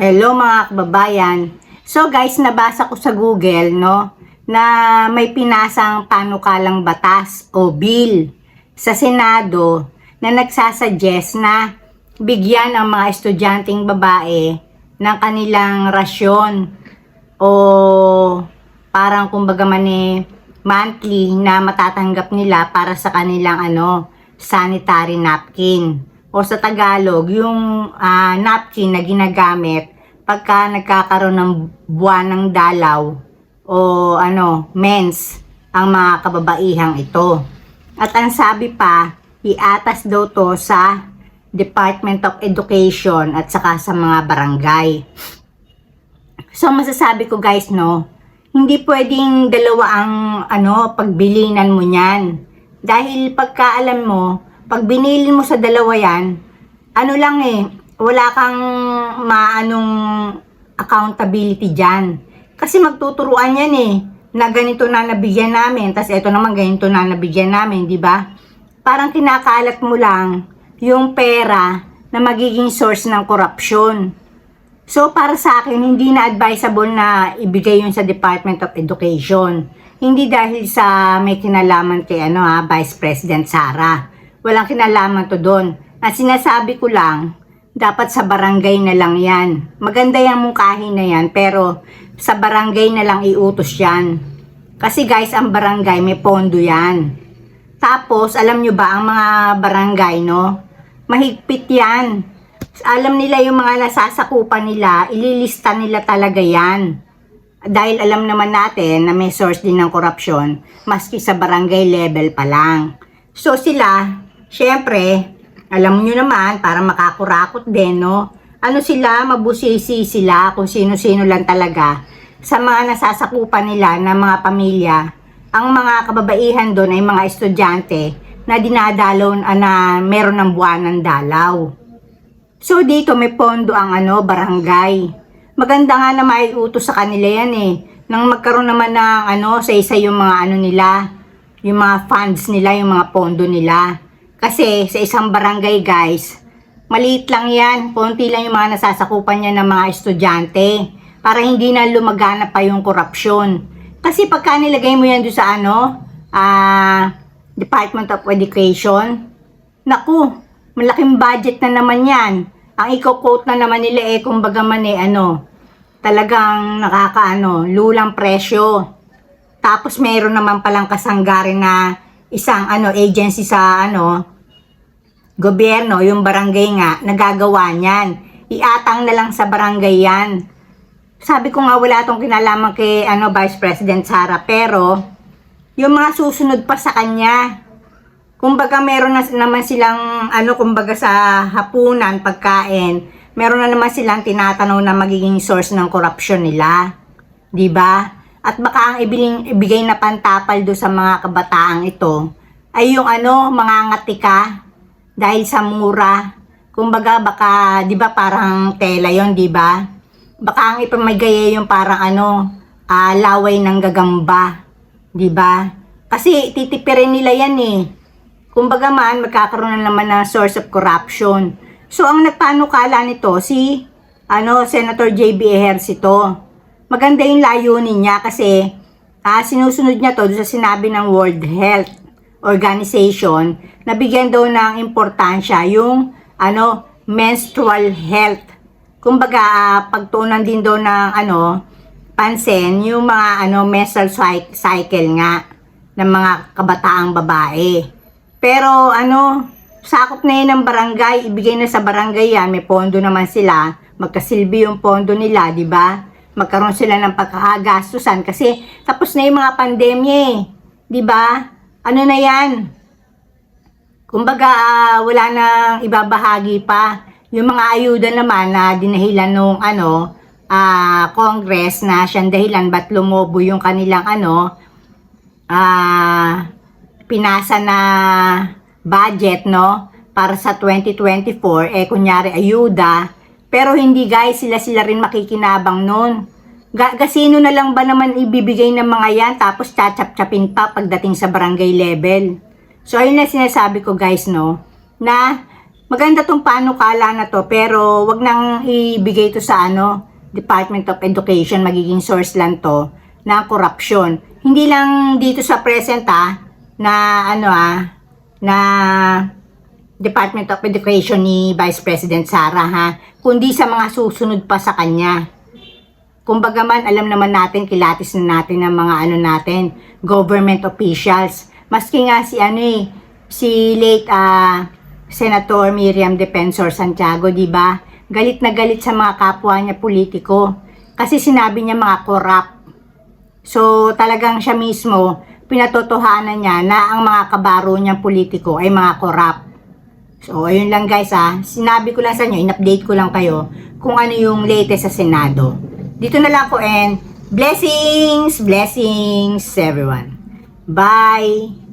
Hello mga kababayan. So guys, nabasa ko sa Google, no, na may pinasang panukalang batas o bill sa Senado na nagsasuggest na bigyan ang mga estudyanteng babae ng kanilang rasyon o parang kumbaga man eh, monthly na matatanggap nila para sa kanilang ano sanitary napkin o sa Tagalog yung ah, napkin na ginagamit pagka nagkakaroon ng buwan ng dalaw o ano mens ang mga kababaihang ito at ang sabi pa iatas daw to sa Department of Education at saka sa mga barangay So masasabi ko guys no, hindi pwedeng dalawa ang ano pagbilinan mo niyan. Dahil pagka alam mo, pag binili mo sa dalawa yan, ano lang eh, wala kang maanong accountability diyan. Kasi magtuturuan yan eh, na ganito na nabigyan namin, tas ito naman ganito na nabigyan namin, di ba? Parang kinakalat mo lang yung pera na magiging source ng korupsyon. So, para sa akin, hindi na advisable na ibigay yun sa Department of Education. Hindi dahil sa may kinalaman kay ano, ha, Vice President Sara. Walang kinalaman to doon. Ang sinasabi ko lang, dapat sa barangay na lang yan. Maganda yung mungkahi na yan, pero sa barangay na lang iutos yan. Kasi guys, ang barangay may pondo yan. Tapos, alam nyo ba, ang mga barangay, no? Mahigpit yan alam nila yung mga nasasakupan nila, ililista nila talaga yan. Dahil alam naman natin na may source din ng korupsyon, maski sa barangay level pa lang. So sila, syempre, alam nyo naman, para makakurakot din, no? Ano sila, mabusisi sila kung sino-sino lang talaga sa mga nasasakupan nila ng mga pamilya. Ang mga kababaihan doon ay mga estudyante na dinadalaw na meron ng buwan ng dalaw. So dito may pondo ang ano, barangay. Maganda nga na maiutos sa kanila yan eh. Nang magkaroon naman ng ano, sa isa yung mga ano nila, yung mga funds nila, yung mga pondo nila. Kasi sa isang barangay guys, maliit lang yan. Konti lang yung mga nasasakupan niya ng mga estudyante. Para hindi na lumagana pa yung korupsyon. Kasi pagka nilagay mo yan doon sa ano, ah, Department of Education, naku, malaking budget na naman yan. Ang i-quote na naman nila eh, kumbaga man eh, ano, talagang nakakaano, lulang presyo. Tapos meron naman palang kasanggarin na isang ano agency sa ano gobyerno, yung barangay nga, nagagawa niyan. Iatang na lang sa barangay yan. Sabi ko nga wala tong kinalaman kay ano Vice President Sara pero yung mga susunod pa sa kanya kumbaga meron na naman silang ano kumbaga sa hapunan pagkain meron na naman silang tinatanaw na magiging source ng corruption nila 'di ba at baka ang ibiling, ibigay na pantapal do sa mga kabataang ito ay yung ano mga ngatika dahil sa mura kumbaga baka 'di ba parang tela yon 'di ba baka ang ipamagaya yung parang ano ah, laway ng gagamba 'di ba kasi titipirin nila yan eh Kumbaga man, magkakaroon na naman ng source of corruption. So, ang nagpanukala nito, si ano, Senator J.B. Ejercito. Maganda yung layunin niya kasi ah, sinusunod niya to sa sinabi ng World Health Organization na bigyan daw ng importansya yung ano, menstrual health. Kumbaga, ah, pagtuunan din daw ng ano, pansin yung mga ano, menstrual cy- cycle nga ng mga kabataang babae. Pero ano, sakop na yun ng barangay, ibigay na sa barangay yan, may pondo naman sila, magkasilbi yung pondo nila, di ba? Magkaroon sila ng pagkakagastusan kasi tapos na yung mga pandemya eh, di ba? Ano na yan? Kumbaga, ah, wala nang ibabahagi pa. Yung mga ayuda naman na dinahilan nung ano, ah, Congress na siyang dahilan ba't lumobo yung kanilang ano, ah, pinasa na budget, no? Para sa 2024, eh, kunyari, ayuda. Pero hindi, guys, sila-sila rin makikinabang nun. Ga gasino na lang ba naman ibibigay ng mga yan, tapos chachap-chapin pa pagdating sa barangay level. So, ayun na sinasabi ko, guys, no? Na maganda tong panukala na to, pero wag nang ibigay to sa ano, Department of Education, magiging source lang to na korupsyon. Hindi lang dito sa present ah, na ano ah, na Department of Education ni Vice President Sara ha, kundi sa mga susunod pa sa kanya. Kumbaga man, alam naman natin, kilatis na natin ng mga ano natin, government officials. Maski nga si ano eh, si late ah, Senator Miriam Defensor Santiago, di ba? Galit na galit sa mga kapwa niya politiko. Kasi sinabi niya mga corrupt. So, talagang siya mismo, pinatotohanan niya na ang mga kabaro niyang politiko ay mga corrupt. So, ayun lang guys ah. Sinabi ko lang sa inyo, in-update ko lang kayo kung ano yung latest sa Senado. Dito na lang po and blessings, blessings everyone. Bye!